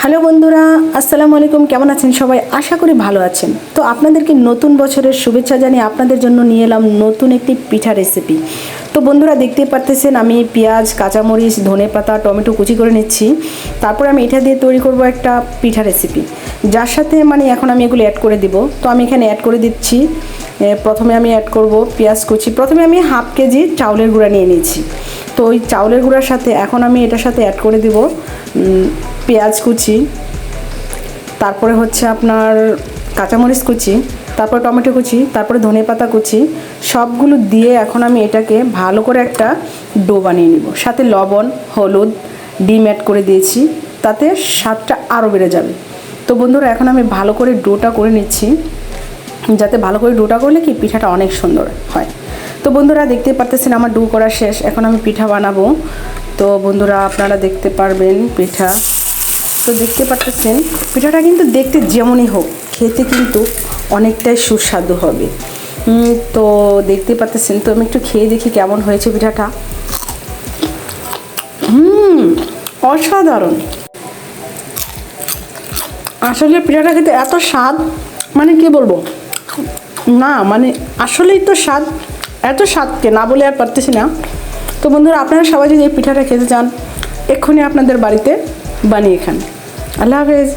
Hello বন্ধুরা, আসসালামু আলাইকুম, কেমন আছেন সবাই? আশা করি ভালো আছেন। তো আপনাদেরকে নতুন বছরের শুভেচ্ছা জানিয়ে আপনাদের জন্য নিয়ে এলাম নতুন একটি পিঠা রেসিপি তো বন্ধুরা দেখতে পারতেছেন আমি পেঁয়াজ, কাঁচামরিচ, ধনে পাতা, টমেটো কুচি করে নিচ্ছি। তারপর আমি এটা দিয়ে তৈরি করব একটা পিঠা রেসিপি যার সাথে মানে এখন আমি এগুলো অ্যাড করে দিব। তো আমি এখানে অ্যাড করে দিচ্ছি। প্রথমে আমি অ্যাড করব পেঁয়াজ কুচি। প্রথমে আমি হাফ কেজি চাউলের গুঁড়া নিয়ে নিয়েছি। তো ওই চাউলের গুঁড়ার সাথে এখন আমি এটার সাথে অ্যাড করে দিব পেঁয়াজ কুচি, তারপরে হচ্ছে আপনার কাঁচামরিচ কুচি, তারপর টমেটো কুচি, তারপরে ধনে পাতা কুচি, সবগুলো দিয়ে এখন আমি এটাকে ভালো করে একটা ডো বানিয়ে নিব। সাথে লবণ, হলুদ, ডিম অ্যাড করে দিয়েছি, তাতে স্বাদটা আরও বেড়ে যাবে। তো বন্ধুরা, এখন আমি ভালো করে ডোটা করে নিচ্ছি, যাতে ভালো করে ডোটা করলে কি পিঠাটা অনেক সুন্দর হয়। তো বন্ধুরা, দেখতে পারতেছেন আমার ডো করা শেষ, এখন আমি পিঠা বানাবো। তো বন্ধুরা, আপনারা দেখতে পারবেন পিঠা। তো দেখতে পাচ্ছেন, পিঠাটা কিন্তু দেখতে যেমনই হোক, খেতে কিন্তু অনেকটাই সুস্বাদু হবে। তো দেখতে পারতেছেন তো আমি একটু খেয়ে দেখি কেমন হয়েছে পিঠাটা। হুম, অসাধারণ। আসলে পিঠাটা খেতে এত স্বাদ মানে কি বলব? না মানে আসলেই তো স্বাদ, এত স্বাদকে না বলে আর পারতেছি না। তো বন্ধুরা, আপনারা সবাই যদি এই পিঠাটা খেতে চান, এক্ষুনি আপনাদের বাড়িতে বানিয়ে খান। আল্লাহ হাফেজ।